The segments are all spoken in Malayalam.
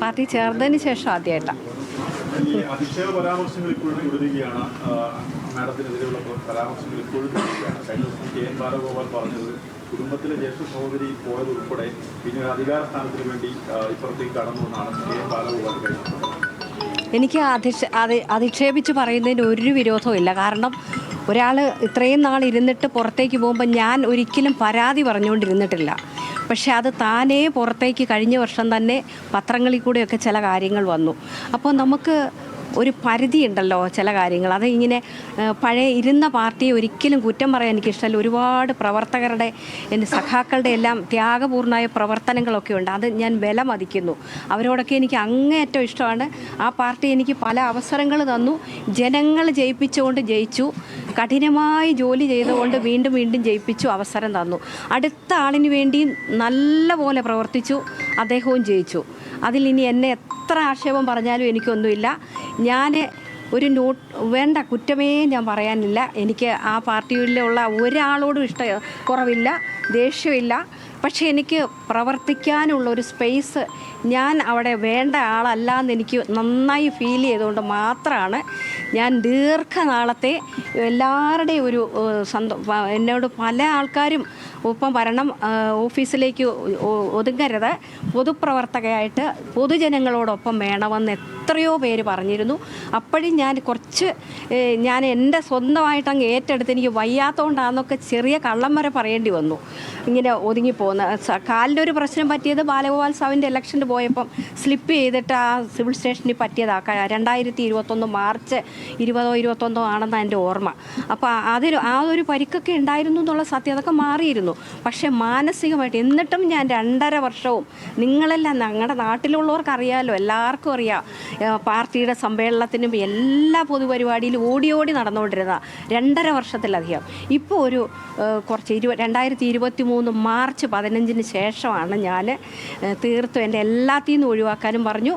പാർട്ടി ചേർന്നതിന് ശേഷം ആദ്യമായിട്ടാണ് ഈ അധിക്ഷേപ പരാമർശങ്ങൾ ഇപ്പോഴും തുടരുകയാണ് ആ, മാഡത്തിനെതിരെയുള്ള പരാമർശങ്ങൾ ഇപ്പോഴും തുടരുകയാണ് കഴിഞ്ഞ ദിവസം കെ എൻ ബാലഗോപാൽ പറഞ്ഞത് കുടുംബത്തിലെ ജ്യേഷ്ഠ സഹോദരി പോയത് ഉൾപ്പെടെ പിന്നെ ഒരു അധികാര സ്ഥാനത്തിന് വേണ്ടി ആ, ഇപ്പുറത്തേക്ക് കടന്നു കെ എൻ ബാലഗോപാൽ കഴിഞ്ഞത് എനിക്ക് അധിക്ഷ അധി അധിക്ഷേപിച്ച് പറയുന്നതിന് ഒരു വിരോധവും ഇല്ല കാരണം ഒരാൾ ഇത്രയും നാൾ ഇരുന്നിട്ട് പുറത്തേക്ക് പോകുമ്പോൾ ഞാൻ ഒരിക്കലും പരാതി പറഞ്ഞുകൊണ്ടിരുന്നിട്ടില്ല. പക്ഷെ അത് താനേ പുറത്തേക്ക് കഴിഞ്ഞ വർഷം തന്നെ പത്രങ്ങളിൽ കൂടെയൊക്കെ ചില കാര്യങ്ങൾ വന്നു. അപ്പോൾ നമുക്ക് ഒരു പരിധി ഉണ്ടല്ലോ ചില കാര്യങ്ങൾ. അത് ഇങ്ങനെ പഴയ ഇരുന്ന പാർട്ടിയെ ഒരിക്കലും കുറ്റം പറയാൻ എനിക്കിഷ്ടമല്ല. ഒരുപാട് പ്രവർത്തകരുടെ എന്റെ സഖാക്കളുടെ എല്ലാം ത്യാഗപൂർണമായ പ്രവർത്തനങ്ങളൊക്കെ ഉണ്ട്. അത് ഞാൻ വില മതിക്കുന്നു. അവരോടൊക്കെ എനിക്ക് അങ്ങേയറ്റം ഇഷ്ടമാണ്. ആ പാർട്ടി എനിക്ക് പല അവസരങ്ങൾ തന്നു. ജനങ്ങൾ ജയിപ്പിച്ചുകൊണ്ട് ജയിച്ചു. കഠിനമായി ജോലി ചെയ്തുകൊണ്ട് വീണ്ടും വീണ്ടും ജയിപ്പിച്ചു അവസരം തന്നു. അടുത്ത ആളിന് വേണ്ടി നല്ലപോലെ പ്രവർത്തിച്ചു അദ്ദേഹവും ജയിച്ചു. അതിൽ ഇനി എന്നെ എത്ര ആക്ഷേപം പറഞ്ഞാലും എനിക്കൊന്നുമില്ല. ഞാൻ ഒരു നോട്ട് വേണ്ട കുറ്റമേ ഞാൻ പറയാനില്ല. എനിക്ക് ആ പാർട്ടിയിലുള്ള ഒരാളോടും ഇഷ്ട കുറവില്ല ദേഷ്യമില്ല. പക്ഷേ എനിക്ക് പ്രവർത്തിക്കാനുള്ള ഒരു സ്പേസ് ഞാൻ അവിടെ വേണ്ട ആളല്ല എന്ന് എനിക്ക് നന്നായി ഫീൽ ചെയ്തുകൊണ്ട് മാത്രമാണ് ഞാൻ ദീർഘനാളത്തെ എല്ലാവരുടെയും ഒരു സന്തോഷം സന്തോ എന്നോട് പല ആൾക്കാരും ഒപ്പം വരണം ഓഫീസിലേക്ക് ഒതുങ്ങരുത്. പൊതുപ്രവർത്തകയായിട്ട് പൊതുജനങ്ങളോടൊപ്പം വേണമെന്ന് എത്രയോ പേര് പറഞ്ഞിരുന്നു. അപ്പോഴും ഞാൻ കുറച്ച് ഞാൻ എന്റെ സ്വന്തമായിട്ട് അങ്ങ് ഏറ്റെടുത്ത് എനിക്ക് വയ്യാത്തതുകൊണ്ടാണെന്നൊക്കെ ചെറിയ കള്ളം വരെ പറയേണ്ടി വന്നു. ഇങ്ങനെ ഒതുങ്ങിപ്പോകുന്ന കാലിന്റെ ഒരു പ്രശ്നം പറ്റിയത് ബാലഗോപാൽ സാവിന്റെ ഇലക്ഷന് പോയപ്പം സ്ലിപ്പ് ചെയ്തിട്ട് ആ സിവിൽ സ്റ്റേഷനിൽ പറ്റിയതാക്കാം രണ്ടായിരത്തി ഇരുപത്തൊന്ന് മാർച്ച് ഇരുപതോ ഇരുപത്തൊന്നോ ആണെന്ന് എന്റെ ഓർമ്മ. അപ്പോൾ അതിൽ ആ ഒരു പരിക്കൊക്കെ ഉണ്ടായിരുന്നു എന്നുള്ള സത്യം അതൊക്കെ മാറിയിരുന്നു. പക്ഷേ മാനസികമായിട്ട് എന്നിട്ടും ഞാൻ രണ്ടര വർഷവും നിങ്ങളെല്ലാം ഞങ്ങളുടെ നാട്ടിലുള്ളവർക്ക് അറിയാമല്ലോ എല്ലാവർക്കും അറിയാം. പാർട്ടിയുടെ സമ്മേളനത്തിനും എല്ലാ പൊതുപരിപാടിയിലും ഓടി ഓടി നടന്നുകൊണ്ടിരുന്ന രണ്ടര വർഷത്തിലധികം. ഇപ്പോൾ ഒരു കുറച്ച് ഇരുപ രണ്ടായിരത്തി ഇരുപത്തി മൂന്ന് മാർച്ച് പതിനഞ്ചിന് ശേഷമാണ് ഞാൻ തീർത്തും എന്റെ എല്ലാത്തിൽ നിന്നും ഒഴിവാക്കാനും പറഞ്ഞു.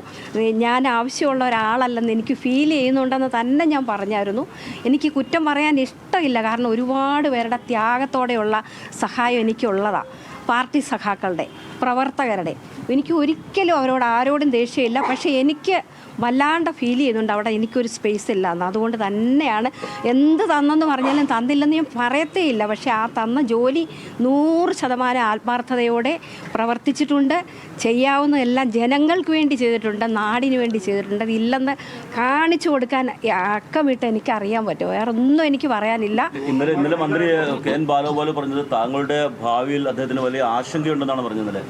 ഞാൻ ആവശ്യമുള്ള ഒരാളല്ലെന്ന് എനിക്ക് ഫീൽ ചെയ്യുന്നുണ്ടെന്ന് തന്നെ ഞാൻ പറഞ്ഞായിരുന്നു. എനിക്ക് കുറ്റം പറയാൻ ഇഷ്ടമില്ല. കാരണം ഒരുപാട് പേരുടെ ത്യാഗത്തോടെയുള്ള സഹായം എനിക്കുള്ളതാണ് പാർട്ടി സഖാക്കളുടെ പ്രവർത്തകരുടെ. എനിക്ക് ഒരിക്കലും അവരോട് ആരോടും ദേഷ്യമില്ല. പക്ഷേ എനിക്ക് വല്ലാണ്ട് ഫീൽ ചെയ്യുന്നുണ്ട്. അവിടെ എനിക്കൊരു സ്പേസ് ഇല്ല എന്ന്. അതുകൊണ്ട് തന്നെയാണ് എന്ത് തന്നെന്ന് പറഞ്ഞാലും തന്നില്ലെന്ന് ഞാൻ പറയത്തേ ഇല്ല പക്ഷേ ആ തന്ന ജോലി നൂറ് ശതമാനം ആത്മാർത്ഥതയോടെ പ്രവർത്തിച്ചിട്ടുണ്ട്. ചെയ്യാവുന്ന എല്ലാം ജനങ്ങൾക്ക് വേണ്ടി ചെയ്തിട്ടുണ്ട്. നാടിന് വേണ്ടി ചെയ്തിട്ടുണ്ട്. അതില്ലെന്ന് കാണിച്ചു കൊടുക്കാൻ അക്കമിട്ട് എനിക്ക് അറിയാൻ പറ്റും. വേറെ ഒന്നും എനിക്ക് പറയാനില്ല. ഇന്നലെ ഇന്നലെ മന്ത്രി കെ എൻ ബാലഗോപാൽ പറഞ്ഞത് താങ്കളുടെ ഭാവിയിൽ അദ്ദേഹത്തിന് വലിയ ആശങ്കയുണ്ടെന്നാണ് പറഞ്ഞത്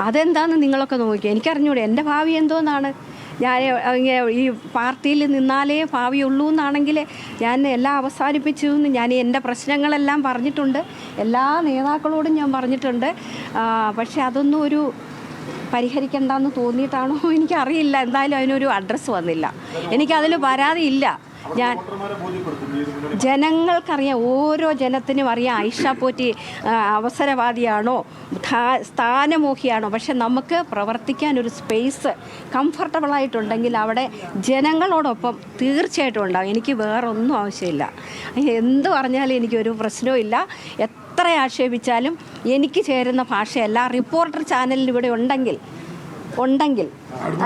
അതെന്താന്ന് നിങ്ങളൊക്കെ നോക്കി. എനിക്കറിഞ്ഞൂടെ എന്റെ ഭാവി എന്തോന്നാണ്? ഞാൻ ഈ പാർട്ടിയിൽ നിന്നാലേ ഭാവി ഉള്ളൂ എന്നാണെങ്കിൽ ഞാൻ എല്ലാം അവസാനിപ്പിച്ചു എന്ന് ഞാൻ എന്റെ പ്രശ്നങ്ങളെല്ലാം പറഞ്ഞിട്ടുണ്ട്. എല്ലാ നേതാക്കളോടും ഞാൻ പറഞ്ഞിട്ടുണ്ട്. പക്ഷെ അതൊന്നും ഒരു പരിഹരിക്കണ്ടെന്ന് തോന്നിയിട്ടാണോ എനിക്കറിയില്ല. എന്തായാലും അതിനൊരു അഡ്രസ്സ് വന്നില്ല. എനിക്കതിൽ പരാതിയില്ല. ഞാൻ ജനങ്ങൾക്കറിയാം ഓരോ ജനത്തിനും അറിയാം ഐഷ പോറ്റി അവസരവാദിയാണോ സ്ഥാനമോഹിയാണോ. പക്ഷെ നമുക്ക് പ്രവർത്തിക്കാൻ ഒരു സ്പേസ് കംഫർട്ടബിൾ ആയിട്ടുണ്ടെങ്കിൽ അവിടെ ജനങ്ങളോടൊപ്പം തീർച്ചയായിട്ടും ഉണ്ടാവും. എനിക്ക് വേറെ ഒന്നും ആവശ്യമില്ല. എന്ത് പറഞ്ഞാലും എനിക്കൊരു പ്രശ്നവും ഇല്ല. എത്ര ആക്ഷേപിച്ചാലും എനിക്ക് ചേരുന്ന ഭാഷയല്ല. റിപ്പോർട്ടർ ചാനലിൽ ഇവിടെ ഉണ്ടെങ്കിൽ ഉണ്ടെങ്കിൽ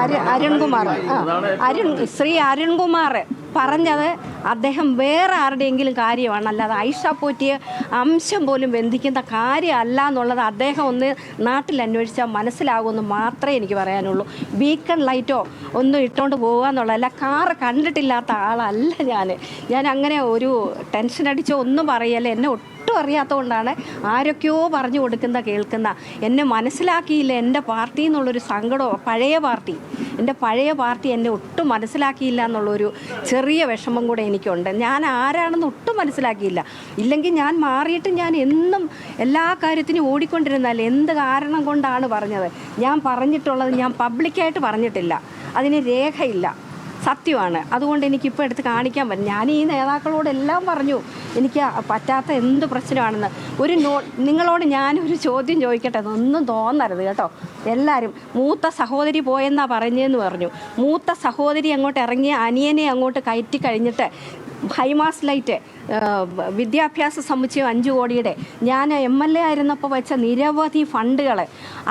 അരു അരുൺകുമാർ. ആ അരുൺ ശ്രീ അരുൺകുമാർ. പറഞ്ഞത് അദ്ദേഹം വേറെ ആരുടെയെങ്കിലും കാര്യമാണ്. അല്ലാതെ ഐഷ പോറ്റിയെ അംശം പോലും ബന്ധിക്കുന്ന കാര്യമല്ല എന്നുള്ളത് അദ്ദേഹം ഒന്ന് നാട്ടിൽ അന്വേഷിച്ചാൽ മനസ്സിലാകുമെന്ന് മാത്രമേ എനിക്ക് പറയാനുള്ളൂ. ബീക്കൺ ലൈറ്റോ ഒന്നും ഇട്ടുകൊണ്ട് പോകുക എന്നുള്ളതല്ല കാറ് കണ്ടിട്ടില്ലാത്ത ആളല്ല ഞാൻ ഞാൻ അങ്ങനെ ഒരു ടെൻഷൻ അടിച്ചോ ഒന്നും പറയല്ല. എന്നെ ഒട്ടും അറിയാത്തതുകൊണ്ടാണ് ആരൊക്കെയോ പറഞ്ഞു കൊടുക്കുന്ന കേൾക്കുന്ന. എന്നെ മനസ്സിലാക്കിയില്ല എന്റെ പാർട്ടി എന്നുള്ളൊരു സങ്കടമോ പഴയ പാർട്ടി. എന്റെ പഴയ പാർട്ടി എന്നെ ഒട്ടും മനസ്സിലാക്കിയില്ല എന്നുള്ളൊരു ചെറിയ വിഷമം കൂടെ എനിക്കുണ്ട്. ഞാൻ ആരാണെന്ന് ഒട്ടും മനസ്സിലാക്കിയില്ല. ഇല്ലെങ്കിൽ ഞാൻ മാറിയിട്ട് ഞാൻ എന്നും എല്ലാ കാര്യത്തിനും ഓടിക്കൊണ്ടിരുന്നാൽ എന്ത് കാരണം കൊണ്ടാണ് പറഞ്ഞത്? ഞാൻ പറഞ്ഞിട്ടുള്ളത് ഞാൻ പബ്ലിക്കായിട്ട് പറഞ്ഞിട്ടില്ല. അതിന് രേഖയില്ല. സത്യമാണ്. അതുകൊണ്ട് എനിക്കിപ്പോൾ എടുത്ത് കാണിക്കാൻ പറ്റും ഞാൻ ഈ നേതാക്കളോടെല്ലാം പറഞ്ഞു എനിക്ക് പറ്റാത്ത എന്ത് പ്രശ്നമാണെന്ന്. ഒരു നോ നിങ്ങളോട് ഞാനൊരു ചോദ്യം ചോദിക്കട്ടെ അതൊന്നും തോന്നരുത് കേട്ടോ. എല്ലാവരും മൂത്ത സഹോദരി പോയെന്നാ പറഞ്ഞതെന്ന് പറഞ്ഞു. മൂത്ത സഹോദരി അങ്ങോട്ട് ഇറങ്ങിയ അനിയനെ അങ്ങോട്ട് കയറ്റി കഴിഞ്ഞിട്ട് ഹൈമാസ് ലൈറ്റ് വിദ്യാഭ്യാസ സമുച്ചയം അഞ്ച് കോടിയുടെ ഞാൻ എം എൽ എ ആയിരുന്നപ്പോൾ വെച്ച നിരവധി ഫണ്ടുകൾ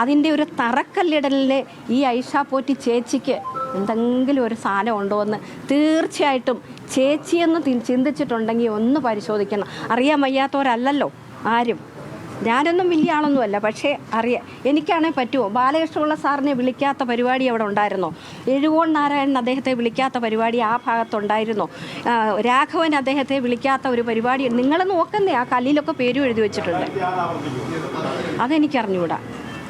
അതിന്റെ ഒരു തറക്കല്ലിടലിന് ഈ ഐഷ പോറ്റി ചേച്ചിക്ക് എന്തെങ്കിലും ഒരു സാധനം ഉണ്ടോ എന്ന് തീർച്ചയായിട്ടും ചേച്ചിയെന്ന് ചിന്തിച്ചിട്ടുണ്ടെങ്കിൽ ഒന്ന് പരിശോധിക്കണം. അറിയാൻ വയ്യാത്തവരല്ലല്ലോ ആരും. ഞാനൊന്നും വലിയ ആളൊന്നുമല്ല പക്ഷേ അറിയാം എനിക്കാണേ പറ്റുമോ ബാലകൃഷ്ണപിള്ള സാറിനെ വിളിക്കാത്ത പരിപാടി അവിടെ ഉണ്ടായിരുന്നോ? എഴുകോൺ നാരായണൻ അദ്ദേഹത്തെ വിളിക്കാത്ത പരിപാടി ആ ഭാഗത്തുണ്ടായിരുന്നോ? രാഘവൻ അദ്ദേഹത്തെ വിളിക്കാത്ത ഒരു പരിപാടി നിങ്ങൾ നോക്കുന്നേ ആ കല്ലിലൊക്കെ പേരും എഴുതി വെച്ചിട്ടുണ്ട്. അതെനിക്കറിഞ്ഞുകൂടാ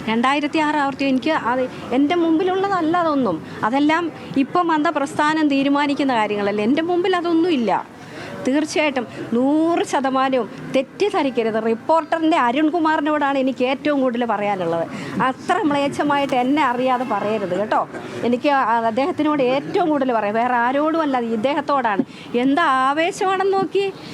രണ്ടായിരത്തി ആറ് ആവർത്തി എനിക്ക് അത് എന്റെ മുമ്പിലുള്ളതല്ല അതൊന്നും. അതെല്ലാം ഇപ്പം വന്ന പ്രസ്ഥാനം തീരുമാനിക്കുന്ന കാര്യങ്ങളല്ല. എന്റെ മുമ്പിൽ അതൊന്നും ഇല്ല തീർച്ചയായിട്ടും നൂറ് ശതമാനവും തെറ്റിദ്ധരിക്കരുത്. റിപ്പോർട്ടറിന്റെ അരുൺകുമാറിനോടാണ് എനിക്ക് ഏറ്റവും കൂടുതൽ പറയാനുള്ളത്. അത്ര മ്ലേച്ഛമായിട്ട് എന്നെ അറിയാതെ പറയരുത് കേട്ടോ. എനിക്ക് അദ്ദേഹത്തിനോട് ഏറ്റവും കൂടുതൽ പറയാം. വേറെ ആരോടും അല്ല ഇദ്ദേഹത്തോടാണ്. എന്താ ആവേശമാണെന്ന് നോക്കി.